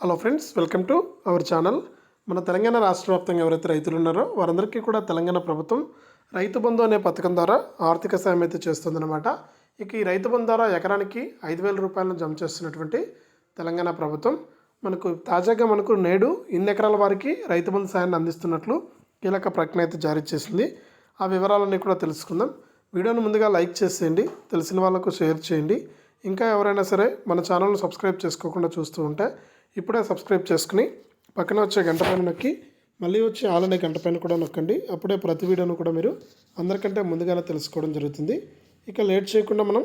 Hello friends welcome to our channel. మన తెలంగాణ రాష్ట్ర వ్యాప్తంగా ఎవరైతే రైతులు ఉన్నారో వారందరికీ కూడా తెలంగాణ ప్రభుత్వం రైతు బంధు అనే పథకం ద్వారా ఆర్థిక సాయం అయితే చేస్తుందన్నమాట. ఇక ఈ రైతు బంధు ద్వారా ఎకరానికి ఐదు వేల రూపాయలను జమ చేస్తున్నటువంటి తెలంగాణ ప్రభుత్వం మనకు తాజాగా మనకు నేడు ఇన్ని ఎకరాల వారికి రైతు బంధు సాయాన్ని అందిస్తున్నట్లు కీలక ప్రకటన అయితే జారీ చేసింది. ఆ వివరాలన్నీ కూడా తెలుసుకుందాం. వీడియోను ముందుగా లైక్ చేసేయండి తెలిసిన వాళ్ళకు షేర్ చేయండి. ఇంకా ఎవరైనా సరే మన ఛానల్ను సబ్స్క్రైబ్ చేసుకోకుండా చూస్తూ ఉంటే ఇప్పుడే సబ్స్క్రైబ్ చేసుకుని పక్కన వచ్చే గంట పైన నొక్కి మళ్ళీ వచ్చి ఆలనే గంట పైన కూడా నొక్కండి. అప్పుడే ప్రతి వీడియోను కూడా మీరు అందరికంటే ముందుగానే తెలుసుకోవడం జరుగుతుంది. ఇక లేట్ చేయకుండా మనం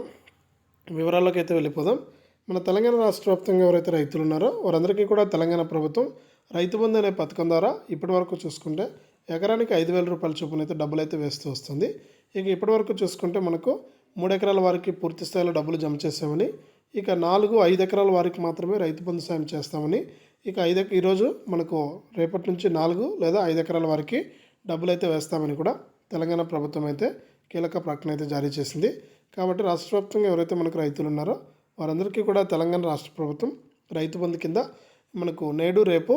వివరాల్లోకి అయితే వెళ్ళిపోదాం. మన తెలంగాణ రాష్ట్ర వ్యాప్తంగా ఎవరైతే రైతులు ఉన్నారో వారందరికీ కూడా తెలంగాణ ప్రభుత్వం రైతు బంధు అనే పథకం ద్వారా ఇప్పటి వరకు చూసుకుంటే ఎకరానికి ఐదు వేల రూపాయల చొప్పున అయితే డబ్బులు అయితే వేస్తూ వస్తుంది. ఇక ఇప్పటి వరకు చూసుకుంటే మనకు మూడు ఎకరాల వారికి పూర్తి స్థాయిలో డబ్బులు జమ చేసామని ఇక నాలుగు ఐదు ఎకరాల వారికి మాత్రమే రైతు బంధు సాయం చేస్తామని ఇక ఐదు ఈరోజు మనకు రేపటి నుంచి నాలుగు లేదా ఐదు ఎకరాల వారికి డబ్బులు అయితే వేస్తామని కూడా తెలంగాణ ప్రభుత్వం అయితే కీలక ప్రకటన అయితే జారీ చేసింది. కాబట్టి రాష్ట్ర వ్యాప్తంగా ఎవరైతే మనకు రైతులు ఉన్నారో వారందరికీ కూడా తెలంగాణ రాష్ట్ర ప్రభుత్వం రైతు బంధు కింద మనకు నేడు రేపు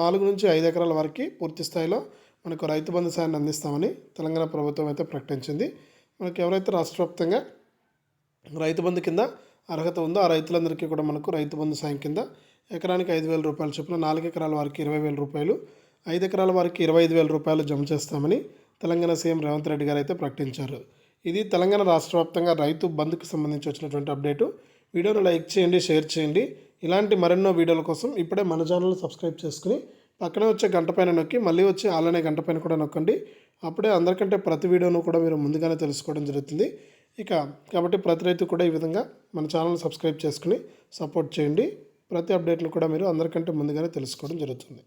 నాలుగు నుంచి ఐదు ఎకరాల వరకు పూర్తి స్థాయిలో మనకు రైతు బంధు సాయాన్ని అందిస్తామని తెలంగాణ ప్రభుత్వం అయితే ప్రకటించింది. మనకు ఎవరైతే రాష్ట్ర వ్యాప్తంగా రైతు బంధు కింద అర్హత ఉందో ఆ రైతులందరికీ కూడా మనకు రైతు బంధు సాయం కింద ఎకరానికి ఐదు వేల రూపాయల చొప్పున నాలుగు ఎకరాల వారికి ఇరవై వేల రూపాయలు ఐదు ఎకరాల వారికి ఇరవై ఐదు వేల రూపాయలు జమ చేస్తామని తెలంగాణ సీఎం రేవంత్ రెడ్డి గారు అయితే ప్రకటించారు. ఇది తెలంగాణ రాష్ట్ర వ్యాప్తంగా రైతు బంధుకు సంబంధించి వచ్చినటువంటి అప్డేటు. వీడియోను లైక్ చేయండి షేర్ చేయండి. ఇలాంటి మరెన్నో వీడియోల కోసం ఇప్పుడే మన ఛానల్ సబ్స్క్రైబ్ చేసుకుని పక్కనే వచ్చే గంట పైన నొక్కి మళ్ళీ వచ్చే అలానే గంట పైన కూడా నొక్కండి. అప్పుడే అందరికంటే ప్రతి వీడియోను కూడా మీరు ముందుగానే తెలుసుకోవడం జరుగుతుంది. ఇక కాబట్టి ప్రతి రైతు కూడా ఈ విధంగా మన ఛానల్ సబ్స్క్రైబ్ చేసుకుని సపోర్ట్ చేయండి. ప్రతి అప్డేట్లు కూడా మీరు అందరికంటే ముందుగానే తెలుసుకోవడం జరుగుతుంది.